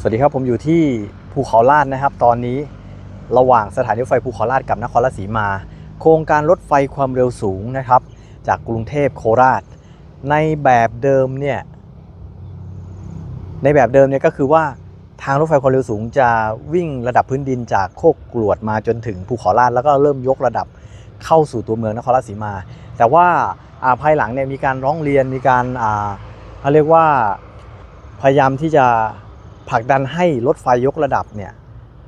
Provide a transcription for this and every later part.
สวัสดีครับผมอยู่ที่ภูเขาลาดนะครับ ตอนนี้ระหว่างสถานีรถไฟภูเขาลาดกับนครราชสีมา โครงการรถไฟความเร็วสูงนะครับ จากกรุงเทพโคราช ในแบบเดิมเนี่ยในแบบเดิมเนี่ยก็คือว่าทางรถไฟความเร็วสูงจะวิ่งระดับพื้นดินจากโคกกรวดมาจนถึงภูเขาลาดแล้วก็เริ่มยกระดับเข้าสู่ตัวเมืองนครราชสีมา แต่ว่าอ่าภายหลังเนี่ยมีการร้องเรียนมีการอ่าเขาเรียกว่าพยายามที่จะ ผลักดันให้รถไฟยกระดับเนี่ย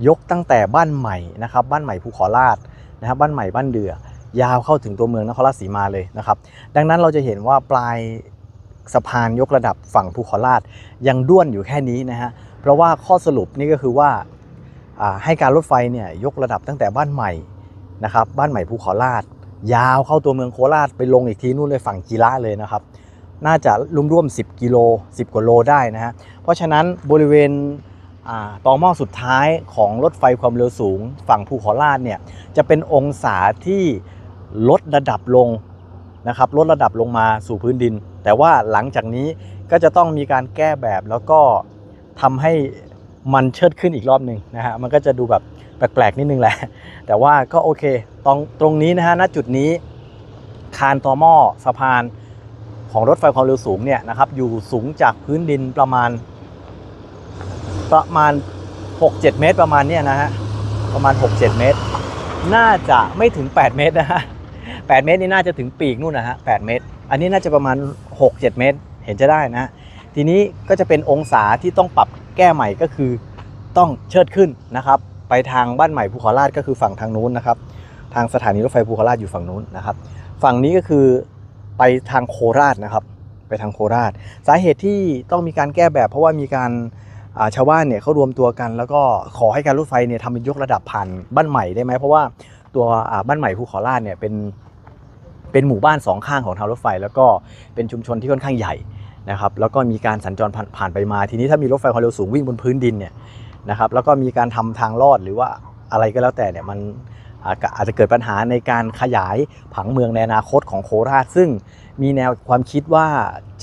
ยกตั้งแต่บ้านใหม่นะครับบ้านใหม่ภูเขาลาดนะครับบ้านใหม่บ้านเดือ ยาวเข้าถึงตัวเมืองนครราชสีมาเลยนะครับดังนั้นเราจะเห็นว่าปลายสะพานยกระดับฝั่งภูเขาลาดยังด้วนอยู่แค่นี้นะฮะเพราะว่าข้อสรุปนี่ก็คือว่าให้การรถไฟเนี่ยยกระดับตั้งแต่บ้านใหม่นะครับบ้านใหม่ภูเขาลาดยาวเข้าตัวเมืองโคราชไปลงอีกทีนู่นเลยฝั่งกีระเลยนะครับ น่าจะร่วมๆ10 กิโล 10 กว่าโลได้นะฮะ เพราะฉะนั้นบริเวณอ่าตอหม้อสุดท้ายของรถไฟความเร็วสูง ฝั่งภูเขาลาดเนี่ยจะเป็นองศาที่ลดระดับลงนะครับลดระดับลงมาสู่พื้นดิน แต่ว่าหลังจากนี้ก็จะต้องมีการแก้แบบแล้วก็ทำให้มันเชิดขึ้นอีกรอบหนึ่งนะฮะมันก็จะดูแบบแปลกๆนิดนึงแหละ แต่ว่าก็โอเคตรงตรงนี้นะฮะณจุดนี้คานตอหม้อสะพาน ของรถไฟความเร็วสูงเนี่ยนะครับอยู่สูงจากพื้นดินประมาณ ประมาณ 6-7 เมตรประมาณเนี้ยนะฮะประมาณ 6-7 เมตร น่าจะไม่ถึง 8 เมตรนะฮะ8เมตรนี่น่าจะถึงปีกนู่นนะฮะ8เมตร อันนี้น่าจะประมาณ 6-7 เมตรเห็นจะได้นะฮะทีนี้ก็จะเป็นองศาที่ต้องปรับแก้ใหม่ก็คือต้องเชิดขึ้นนะครับไปทางบ้านใหม่ภูเขาลาดก็คือฝั่งทางนู้นนะครับ ทางสถานีรถไฟภูเขาลาดอยู่ฝั่งนู้นนะครับ ฝั่งนี้ก็คือ ไปทางโคราชนะครับ ไปทางโคราช สาเหตุที่ต้องมีการแก้แบบเพราะว่ามีการาชาวบ้านเนี่ยเขารวมตัวกัน แล้วก็ขอให้การรถไฟเนี่ยทำเป็นยกระดับผ่านบ้านใหม่ได้ไหมเพราะว่าตัวบ้านใหม่ภูเขาลาดเนี่ยเป็นเป็นหมู่บ้านสองข้างของทางรถไฟ แล้วก็เป็นชุมชนที่ค่อนข้างใหญ่นะครับแล้วก็มีการสัญจรผ่านผ่านไปมา ทีนี้ถ้ามีรถไฟความเร็วสูงวิ่งบนพื้นดินเนี่ยนะครับแล้วก็มีการทำทางลอดหรือว่าอะไรก็แล้วแต่เนี่ยมัน อาจจะเกิดปัญหาในการขยายผังเมืองในอนาคตของโคราช ซึ่งมีแนวความคิดว่า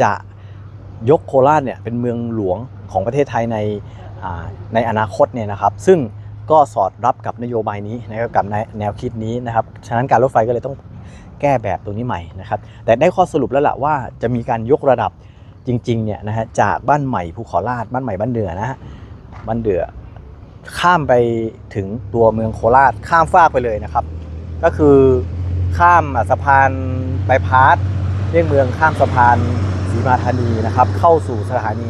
จะยกโคราชเนี่ยเป็นเมืองหลวงของประเทศไทยในในอนาคตเนี่ยนะครับ ซึ่งก็สอดรับกับนโยบายนี้นะครับกับในแนวคิดนี้นะครับ ฉะนั้นการรถไฟก็เลยต้องแก้แบบตรงนี้ใหม่นะครับ แต่ได้ข้อสรุปแล้วล่ะว่าจะมีการยกระดับจริงๆเนี่ยนะฮะจากบ้านใหม่ภูเขาลาดบ้านใหม่บ้านเดือนะฮะบ้านเดือ ข้ามไปถึงตัวเมืองโคราชข้ามฟากไปเลยนะครับ ก็คือข้ามสะพานบายพาสเลี่ยงเมืองข้ามสะพานศรีมาธานีนะครับ เข้าสู่สถานี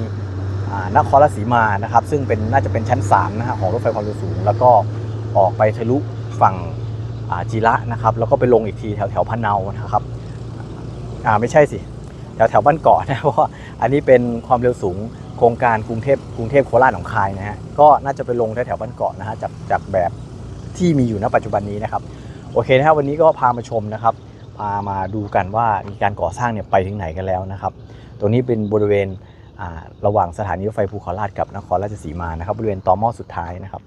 นครราชสีมานะครับ ซึ่งเป็นน่าจะเป็นชั้น3นะฮะของรถไฟความเร็วสูง แล้วก็ออกไปทะลุฝั่งจีระนะครับ แล้วก็ไปลงอีกทีแถวแถวพะเนานะครับอ่าไม่ใช่สิ แถวแถวบ้านเกาะนะเพราะว่าอันนี้เป็นความเร็วสูง โครงการกรุงเทพกรุงเทพโคราชหนองคายนะฮะก็น่าจะไปลงแถวๆบ้านเกาะนะฮะจากจากแบบที่มีอยู่ณปัจจุบันนี้นะครับโอเคนะครับวันนี้ก็พามาชมนะครับ พามาดูกันว่ามีการก่อสร้างเนี่ยไปถึงไหนกันแล้วนะครับ ตรงนี้เป็นบริเวณอ่าระหว่างสถานีรถไฟภูเขาลาดกับนครราชสีมานะครับบริเวณต่อหม้อสุดท้ายนะครับ